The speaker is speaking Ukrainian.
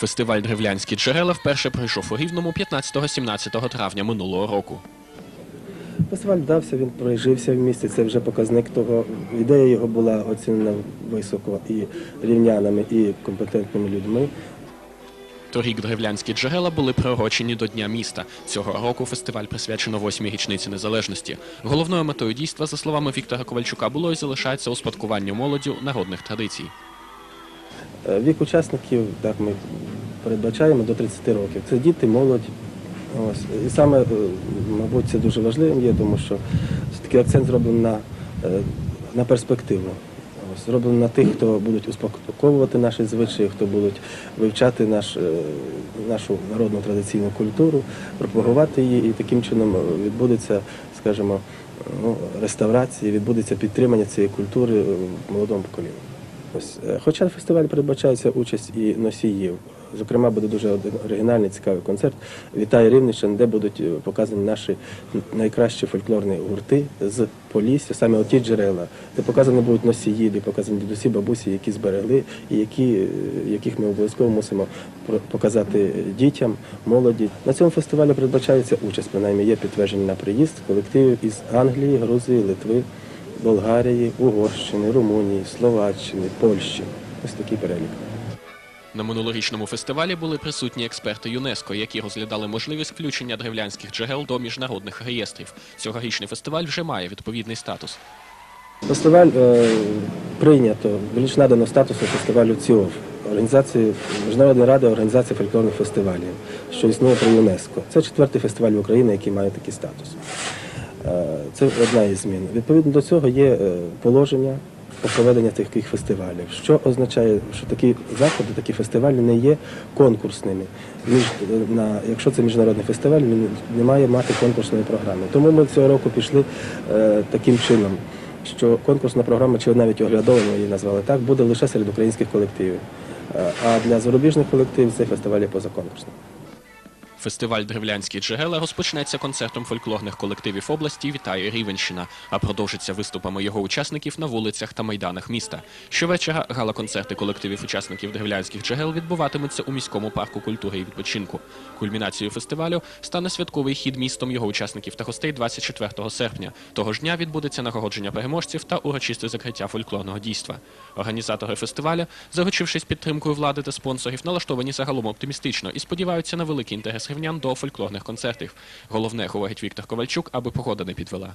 Фестиваль Древлянські джерела вперше пройшов у Рівному 15-17 травня минулого року. Фестиваль вдався, він прижився в місті. Це вже показник того. Ідея його була оцінена високо і рівнянами, і компетентними людьми. Торік древлянські джерела були приурочені до Дня міста. Цього року фестиваль присвячено восьмій річниці незалежності. Головною метою дійства, за словами Віктора Ковальчука, було і залишається успадкування молоддю народних традицій. Е, Вік учасників так ми передбачаємо до 30 років. Це діти, молодь. Ось. І саме, е, мабуть, це дуже важливим є, тому що все-таки акцент зроблений на, е, на перспективу. Ось, зроблено на тих, хто будуть успадковувати наші звичаї, хто будуть вивчати наш, е, нашу народну традиційну культуру, пропагувати її, і таким чином відбудеться, скажімо, ну, реставрація, відбудеться підтримання цієї культури в молодому поколінні. Ось, Хоча фестиваль передбачається участь і носіїв. Зокрема, буде дуже оригінальний цікавий концерт Вітає Рівненщина, де будуть е, показані наші найкращі фольклорні гурти з Полісся, саме оті джерела, де показані будуть носії, де показані дідусі, бабусі, які зберегли, і які, е, яких ми обов'язково мусимо показати дітям, молоді. На цьому фестивалі передбачається участь, принаймні є підтвердження на приїзд колективів із Англії, Грузії, Литви, Болгарії, Угорщини, Румунії, Словаччини, Польщі. Ось такий перелік. На минулорічному фестивалі були присутні експерти ЮНЕСКО, які розглядали можливість включення древлянських джерел до міжнародних реєстрів. Цьогорічний фестиваль вже має відповідний статус. Фестиваль е, прийнято, більш надано статусу фестивалю ЦІОФ, організації Міжнародної ради організації фольклорних фестивалів, що існує при ЮНЕСКО. Це четвертий фестиваль в Україні, який має такий статус. Е, Це одна із змін. Відповідно до цього є е, положення проведення таких фестивалів, що означає, що такі заходи, такі фестивалі не є конкурсними. Між, на, якщо це міжнародний фестиваль, він не має мати конкурсної програми. Тому ми цього року пішли е, таким чином, що конкурсна програма, чи навіть оглядова, ми її назвали так, буде лише серед українських колективів. Е, А для зарубіжних колективів цей фестиваль є позаконкурсним. Фестиваль Древлянські джерела розпочнеться концертом фольклорних колективів області Вітає Рівенщина, а продовжиться виступами його учасників на вулицях та майданах міста. Щовечора гала-концерти колективів учасників древлянських джерел відбуватимуться у міському парку культури і відпочинку. Кульмінацією фестивалю стане святковий хід містом його учасників та гостей 24 серпня. Того ж дня відбудеться нагородження переможців та урочисте закриття фольклорного дійства. Організатори фестивалю, заручившись підтримкою влади та спонсорів, налаштовані загалом оптимістично і сподіваються на великий інтерес рівнян до фольклорних концертів. Головне, говорить Віктор Ковальчук, аби погода не підвела.